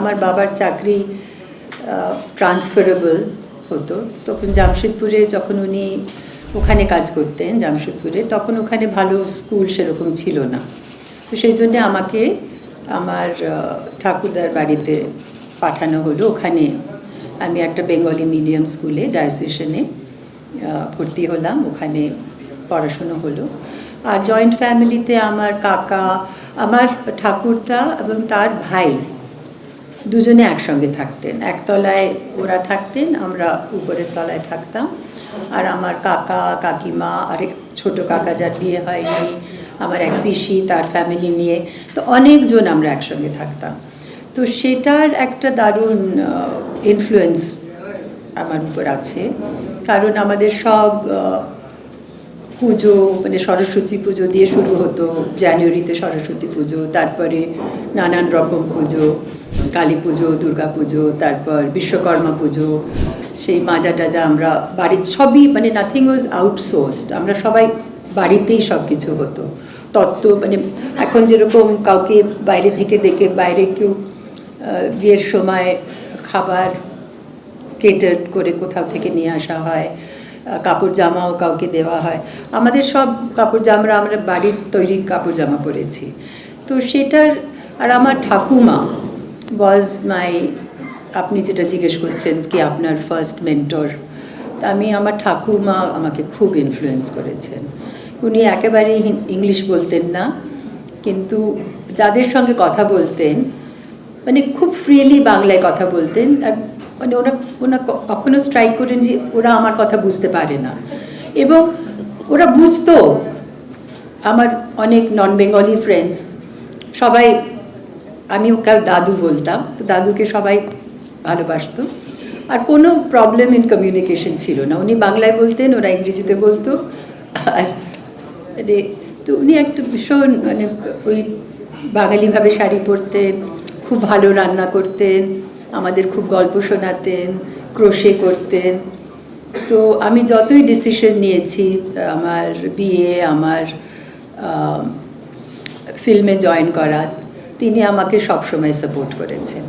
আমার বাবার চাকরি ট্রান্সফারেবল হতো। তখন জামশেদপুরে যখন উনি ওখানে কাজ করতেন, জামশেদপুরে, তখন ওখানে ভালো স্কুল সেরকম ছিল না। তো সেই জন্যে আমাকে আমার ঠাকুরদার বাড়িতে পাঠানো হলো। ওখানে আমি একটা বেঙ্গলি মিডিয়াম স্কুলে ডায়োসেশনে ভর্তি হলাম। ওখানে পড়াশুনো হলো। আর জয়েন্ট ফ্যামিলিতে আমার কাকা, আমার ঠাকুরদা এবং তার ভাই দুজনে একসঙ্গে থাকতেন। একতলায় ওরা থাকতেন, আমরা উপরের তলায় থাকতাম। আর আমার কাকা, কাকিমা আরেক ছোট কাকা যার বিয়ে হয়নি, আমার এক পিসি, তার ফ্যামিলি নিয়ে। তো অনেকজন আমরা একসঙ্গে থাকতাম। তো সেটার একটা দারুণ ইনফ্লুয়েন্স আমার উপর আছে। কারণ আমাদের সব পুজো মানে সরস্বতী পুজো দিয়ে শুরু হতো, জানুয়ারিতে সরস্বতী পুজো, তারপরে নানান রকম পুজো, কালী পুজো, দুর্গা পুজো, তারপর বিশ্বকর্মা পুজো, সেই মাজা টাজা আমরা বাড়ির সবই মানে নাথিং ওয়াজ আউটসোর্সড আমরা সবাই বাড়িতেই সব কিছু হতো। তত্ত্ব মানে এখন যেরকম কাউকে বাইরে থেকে দেখে বাইরে কেউ বিয়ের সময় খাবার কেটার করে কোথাও থেকে নিয়ে আসা হয় কাপড় জামাও কাউকে দেওয়া হয়। আমাদের সব কাপড় জামা আমরা বাড়ির তৈরি কাপড় জামা পরেছি। তো সেটার, আর আমার ঠাকুমা ওয়াজ মাই আপনি যেটা জিজ্ঞেস করছেন কি আপনার ফার্স্ট মেন্টর তা আমি আমার ঠাকুমা আমাকে খুব ইনফ্লুয়েন্স করেছেন। উনি একেবারেই ইংলিশ বলতেন না, কিন্তু যাদের সঙ্গে কথা বলতেন মানে খুব ফ্রিলি বাংলায় কথা বলতেন, আর মানে ওরা ওনা কখনো স্ট্রাইক করেন যে ওরা আমার কথা বুঝতে পারে না। এবং ওরা বুঝতো, আমার অনেক নন বেঙ্গলি ফ্রেন্ডস সবাই, আমি ওকে দাদু বলতাম, তো দাদুকে সবাই ভালোবাসতো। আর কোনো প্রবলেম ইন কমিউনিকেশন ছিল না। উনি বাংলায় বলতেন, ওরা ইংরেজিতে বলতো। আর তো উনি একটা ভীষণ মানে ওই বাঙালিভাবে শাড়ি পরতেন, খুব ভালো রান্না করতেন। আমাদের খুব গল্প শোনাতেন, ক্রোশে করতেন। তো আমি যতই ডিসিশন নিয়েছি, আমার বিয়ে, আমার ফিল্মে জয়েন করা, তিনি আমাকে সবসময় সাপোর্ট করেছেন।